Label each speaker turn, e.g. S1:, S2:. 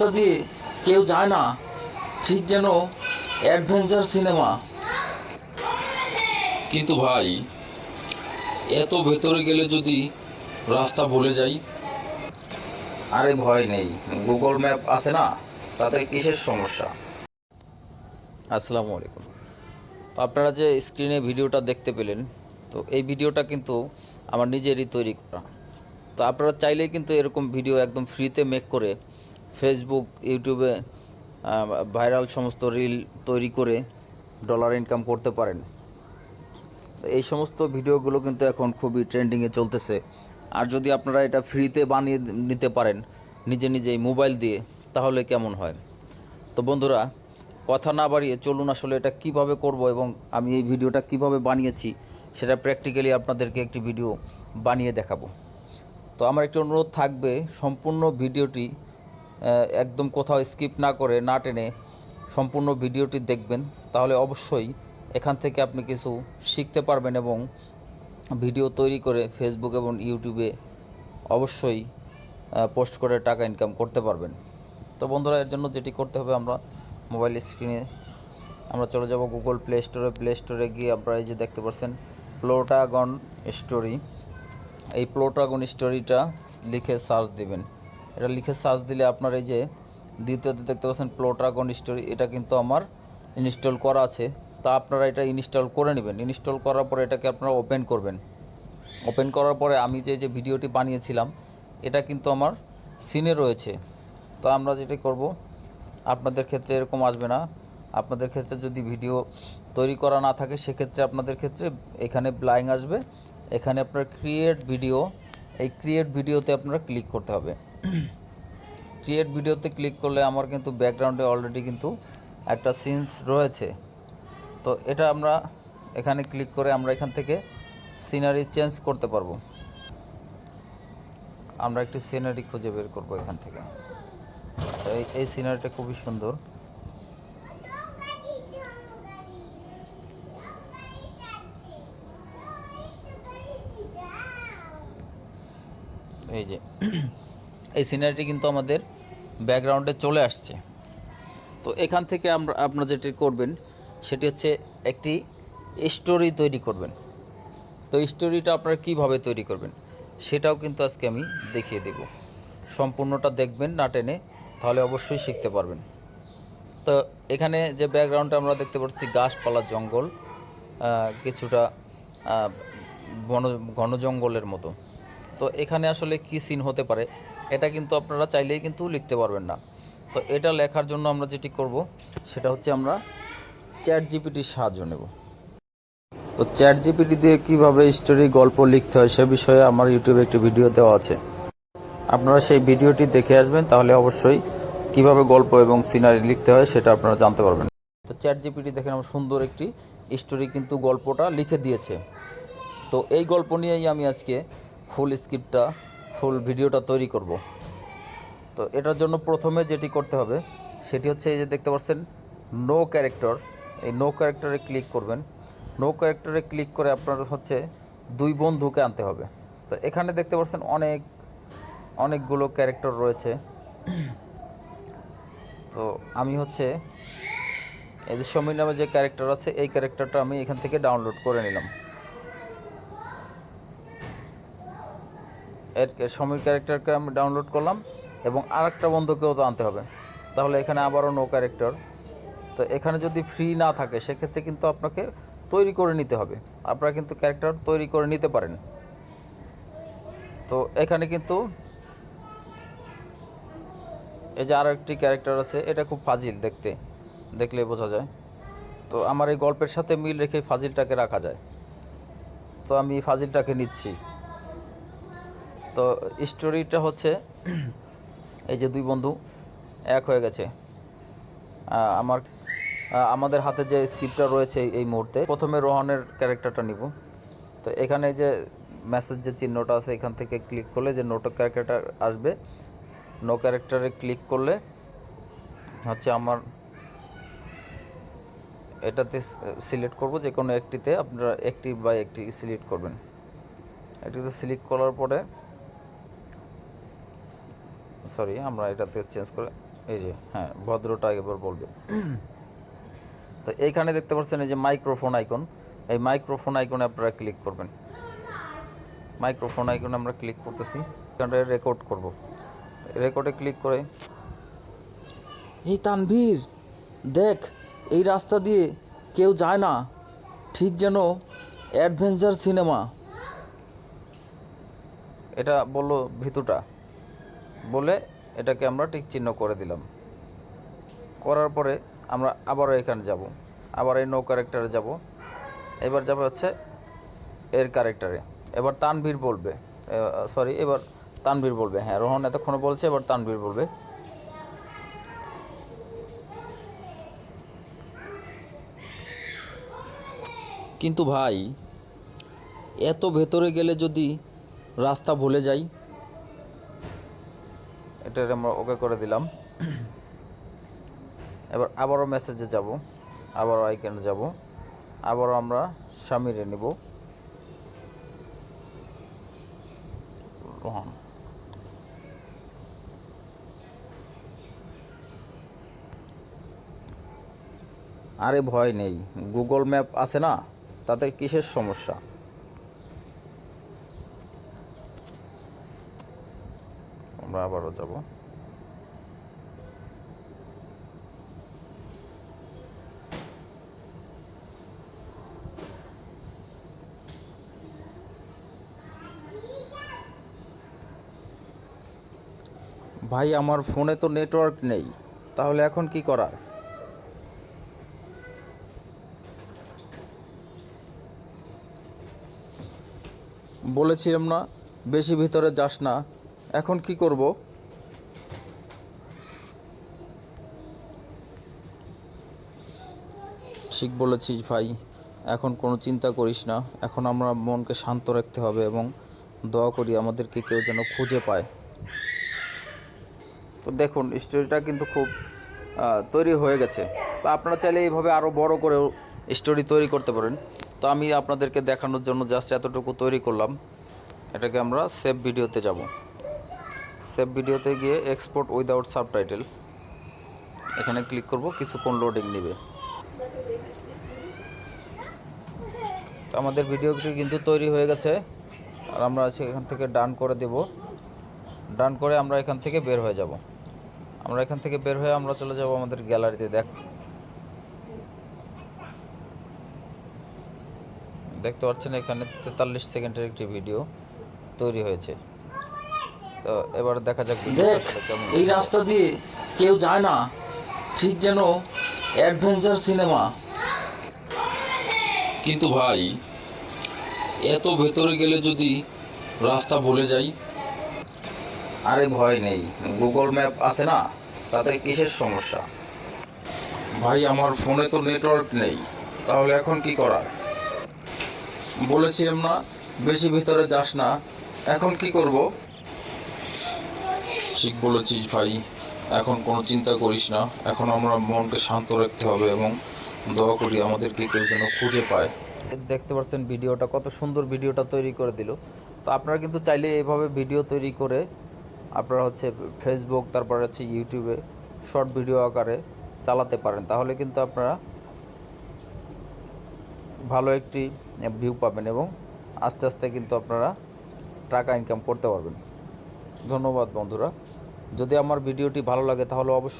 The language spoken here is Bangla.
S1: রাস্তা দিয়ে কেউ যায় না ঠিক যেন অ্যাডভেঞ্চার সিনেমা। কিন্তু ভাই এত ভেতরে গেলে যদি রাস্তা ভুলে যাই? আরে ভয় নেই গুগল ম্যাপ আছে না তাতে কিসের সমস্যা? আসসালামু আলাইকুম। তো আপনারা যে স্ক্রিনে ভিডিওটা দেখতে পেলেন তো এই ভিডিওটা কিন্তু আমার নিজেরই তৈরি করা। তো আপনারা চাইলেই কিন্তু এরকম ভিডিও একদম ফ্রিতে মেক করে ফেসবুক ইউটিউবে ভাইরাল সমস্ত রিল তৈরি করে ডলার ইনকাম করতে পারেন। এই সমস্ত ভিডিওগুলো কিন্তু এখন খুবই ট্রেন্ডিংয়ে চলতেছে। আর যদি আপনারা এটা ফ্রিতে বানিয়ে নিতে পারেন, নিজে নিজেই মোবাইল দিয়ে, তাহলে কেমন হয়? তো বন্ধুরা, কথা না বাড়িয়ে চলুন আসলে এটা কীভাবে করব এবং আমি এই ভিডিওটা কীভাবে বানিয়েছি, সেটা প্র্যাকটিক্যালি আপনাদেরকে একটি ভিডিও বানিয়ে দেখাবো। তো আমার একটি অনুরোধ থাকবে, সম্পূর্ণ ভিডিওটি একদম কোথাও স্কিপ না করে না টেনে সম্পূর্ণ ভিডিওটি দেখবেন, তাহলে অবশ্যই এখান থেকে আপনি কিছু শিখতে পারবেন এবং ভিডিও তৈরি করে ফেসবুক এবং ইউটিউবে অবশ্যই পোস্ট করে টাকা ইনকাম করতে পারবেন। তো বন্ধুরা, এর জন্য যেটি করতে হবে, আমরা মোবাইল স্ক্রিনে আমরা চলে যাব গুগল প্লে স্টোরে প্লে স্টোরে গিয়ে আপনারা এই যে দেখতে পাচ্ছেন প্লোটাগন স্টোরি এই প্লোটাগন স্টোরিটা লিখে সার্চ দিবেন। এটা লিখে সার্চ দিলে আপনার এই যে দ্বিতীয়তে দেখতে পাচ্ছেন প্লোটাগন স্টোরি এটা কিন্তু আমার ইনস্টল করা আছে। তা আপনারা এটা ইনস্টল করে নেবেন। ইনস্টল করার পরে এটাকে আপনারা ওপেন করবেন। ওপেন করার পরে আমি যে যে ভিডিওটি বানিয়েছিলাম, এটা কিন্তু আমার সিনে রয়েছে। তো আমরা যেটা করব, আপনাদের ক্ষেত্রে এরকম আসবে না। আপনাদের ক্ষেত্রে যদি ভিডিও তৈরি করা না থাকে, সেক্ষেত্রে আপনাদের ক্ষেত্রে এখানে ব্লাইং আসবে। এখানে আপনার ক্রিয়েট ভিডিও এই ক্রিয়েট ভিডিওতে আপনারা ক্লিক করতে হবে। ক্রিয়েট ভিডিওতে ক্লিক করলে আমার কিন্তু ব্যাকগ্রাউন্ডে অলরেডি কিন্তু একটা সিনস রয়েছে। তো এটা আমরা এখানে ক্লিক করে আমরা এখান থেকে সিনারি চেঞ্জ করতে পারব। আমরা একটি সিনারি খুঁজে বের করব এখান থেকে। এই এই সিনারিটা খুবই সুন্দর। এই যে এই সিনারিটি কিন্তু আমাদের ব্যাকগ্রাউন্ডে চলে আসছে। তো এখান থেকে আমরা, আপনারা যেটি করবেন, সেটি হচ্ছে একটি স্টোরি তৈরি করবেন। তো স্টোরিটা আপনারা কীভাবে তৈরি করবেন, সেটাও কিন্তু আজকে আমি দেখিয়ে দেব। সম্পূর্ণটা দেখবেন না টেনে, তাহলে অবশ্যই শিখতে পারবেন। তো এখানে যে ব্যাকগ্রাউন্ডটা আমরা দেখতে পাচ্ছি, গাছপালা জঙ্গল কিছুটা ঘন জঙ্গলের মতো। তো এখানে আসলে কি সিন হতে পারে এটা কিন্তু আপনারা চাইলেই কিন্তু লিখতে পারবেন না। তো এটা লেখার জন্য আমরা যেটি করব, সেটা হচ্ছে আমরা চ্যাট জিপিটির সাহায্য নেব। তো চ্যাট জিপিটি দিয়ে কীভাবে স্টোরি, গল্প লিখতে হয় সে বিষয়ে আমার ইউটিউবে একটি ভিডিও দেওয়া আছে। আপনারা সেই ভিডিওটি দেখে আসবেন, তাহলে অবশ্যই কীভাবে গল্প এবং সিনারি লিখতে হয় সেটা আপনারা জানতে পারবেন। তো চ্যাট জিপিটি দেখেন আমার সুন্দর একটি স্টোরি কিন্তু গল্পটা লিখে দিয়েছে। তো এই গল্প নিয়েই আমি আজকে ফুল স্ক্রিপ্টটা ফুল ভিডিওটা তৈরি করব। তো এটার জন্য প্রথমে যেটি করতে হবে, সেটি হচ্ছে এই যে দেখতে পাচ্ছেন নো ক্যারেক্টার এই নো ক্যারেক্টারে ক্লিক করবেন। নো ক্যারেক্টারে ক্লিক করে আপনার হচ্ছে দুই বন্ধুকে আনতে হবে। তো এখানে দেখতে পাচ্ছেন অনেক, অনেকগুলো ক্যারেক্টার রয়েছে। তো আমি হচ্ছে এই যে সমীর নামে যে ক্যারেক্টার আছে, এই ক্যারেক্টারটা আমি এখান থেকে ডাউনলোড করে নিলাম এর এর সমীর ক্যারেক্টারকে আমি ডাউনলোড করলাম এবং আরেকটা বন্ধুকেও তো আনতে হবে। তাহলে এখানে আবারও নো ক্যারেক্টার তো এখানে যদি ফ্রি না থাকে, সেক্ষেত্রে কিন্তু আপনাকে তৈরি করে নিতে হবে। আপনারা কিন্তু ক্যারেক্টার তৈরি করে নিতে পারেন। তো এখানে কিন্তু এই যে আরও একটি ক্যারেক্টার আছে, এটা খুব ফাজিল দেখতে। দেখলে বোঝা যায়। তো আমার এই গল্পের সাথে মিল রেখে ফাজিলটাকে রাখা যায়। তো আমি ফাজিলটাকে নিচ্ছি। তো স্টোরিটা হচ্ছে, এই যে দুই বন্ধু এক হয়ে গেছে। আমার আমাদের হাতে যে স্ক্রিপ্টটা রয়েছে এই মুহূর্তে, প্রথমে রোহনের ক্যারেক্টারটা নিব। তো এখানে যে মেসেজ যে চিহ্নটা আছে, এখান থেকে ক্লিক করলে যে নোটো ক্যারেক্টার আসবে নো ক্যারেক্টারে ক্লিক করলে হচ্ছে আমার এটাতে সিলেক্ট করব যে কোনো একটিতে আপনারা একটি বাই একটি সিলেক্ট করবেন। একটিতে সিলেক্ট করার পরে সরি, আমরা এটাতে চেঞ্জ করে, এই যে হ্যাঁ ভদ্রটা এবার বলবে। তো এইখানে দেখতে পাচ্ছেন এই যে মাইক্রোফোন আইকন এই মাইক্রোফোন আইকনে আপনারা ক্লিক করবেন। মাইক্রোফোন আইকনে আমরা ক্লিক করতেছি, এখানে রেকর্ড করব। রেকর্ডে ক্লিক করে, এই তানভীর, দেখ, এই রাস্তা দিয়ে কেউ যায় না, ঠিক যেন অ্যাডভেঞ্চার সিনেমা এটা বলল ভিতুটা। বলে এটাকে আমরা ঠিক চিহ্ন করে দিলাম। করার পরে আমরা আবারও এখানে যাব। আবার এই নো ক্যারেক্টারে যাব। এবার যাবে হচ্ছে এর ক্যারেক্টারে এবার তানভীর বলবে সরি এবার তানভীর বলবে। হ্যাঁ রোহন এতক্ষণ বলছে, এবার তানভীর বলবে। কিন্তু ভাই, এত ভেতরে গেলে যদি রাস্তা ভুলে যাই এটা আমরা ওকে করে দিলাম। এবার আবারও মেসেজে যাব। আবারও আইকনে যাব। আবারও আমরা স্বামীরে নিব। রোহন। আরে ভয় নেই। গুগল ম্যাপ আছে না? তাতে কিসের সমস্যা আমরা আবারও যাব। ভাই, আমার ফোনে তো নেটওয়ার্ক নেই, তাহলে এখন কি করার? বলেছিলাম না, বেশি ভিতরে যাস না, এখন কি করব? ঠিক বলেছিস ভাই। এখন কোনো চিন্তা করিস না। এখন আমরা মনকে শান্ত রাখতে হবে এবং দোয়া করি আমাদেরকে কেউ যেন খুঁজে পায়। তো দেখুন, স্টোরিটা কিন্তু খুব তৈরি হয়ে গেছে। আপনারা চাইলে এইভাবে আরও বড় করেও স্টোরি তৈরি করতে পারেন। তো আমি আপনাদেরকে দেখানোর জন্য জাস্ট এতটুকু তৈরি করলাম। এটাকে আমরা সেভ ভিডিওতে যাব। সেভ ভিডিওতে গিয়ে এক্সপোর্ট উইদাউট সাবটাইটেল এখানে ক্লিক করব, কিছুক্ষণ লোডিং নেবে। তো আমাদের ভিডিওটি কিন্তু তৈরি হয়ে গেছে। আর আমরা আজকে এখান থেকে ডান করে দেব। ডান করে আমরা এখান থেকে বের হয়ে যাব। আমরা এখান থেকে বের হয়ে আমরা চলে যাব আমাদের গ্যালারিতে দেখ। দেখতে পাচ্ছেন এখানে তেতাল্লিশ সেকেন্ডের একটি ভিডিও তৈরি হয়েছে। তো এবার দেখা যাক
S2: দেখ এই রাস্তা দিয়ে কেউ যায় না। ঠিক যেন অ্যাডভেঞ্চার সিনেমা
S1: কিন্তু ভাই, এত ভেতরে গেলে যদি রাস্তা ভুলে যাই? আরে ভয় নেই গুগল ম্যাপ আছে না, তাতে কিসের সমস্যা? ভাই, আমার ফোনে তো নেটওয়ার্ক নেই, তাহলে এখন কি করার? বলেছিলাম না, বেশি ভিতরে যাস না, এখন কি করব? ঠিক বলেছিস ভাই, এখন কোনো চিন্তা করিস না, এখন আমরা মনকে শান্ত রাখতে হবে এবং দোয়া করি আমাদেরকে কেউ যেন খুঁজে পায়। দেখতে পাচ্ছেন ভিডিওটা, কত সুন্দর ভিডিওটা তৈরি করে দিল। তো আপনারা কিন্তু চাইলে এভাবে ভিডিও তৈরি করে আপনারা হচ্ছে ফেসবুক তারপর হচ্ছে ইউটিউবে শর্ট ভিডিও আকারে চালাতে পারেন। তাহলে কিন্তু আপনারা ভালো একটি ভিউ পাবেন এবং আস্তে আস্তে কিন্তু আপনারা টাকা ইনকাম করতে পারবেন। ধন্যবাদ বন্ধুরা। যদি আমার ভিডিওটি ভালো লাগে তাহলে অবশ্যই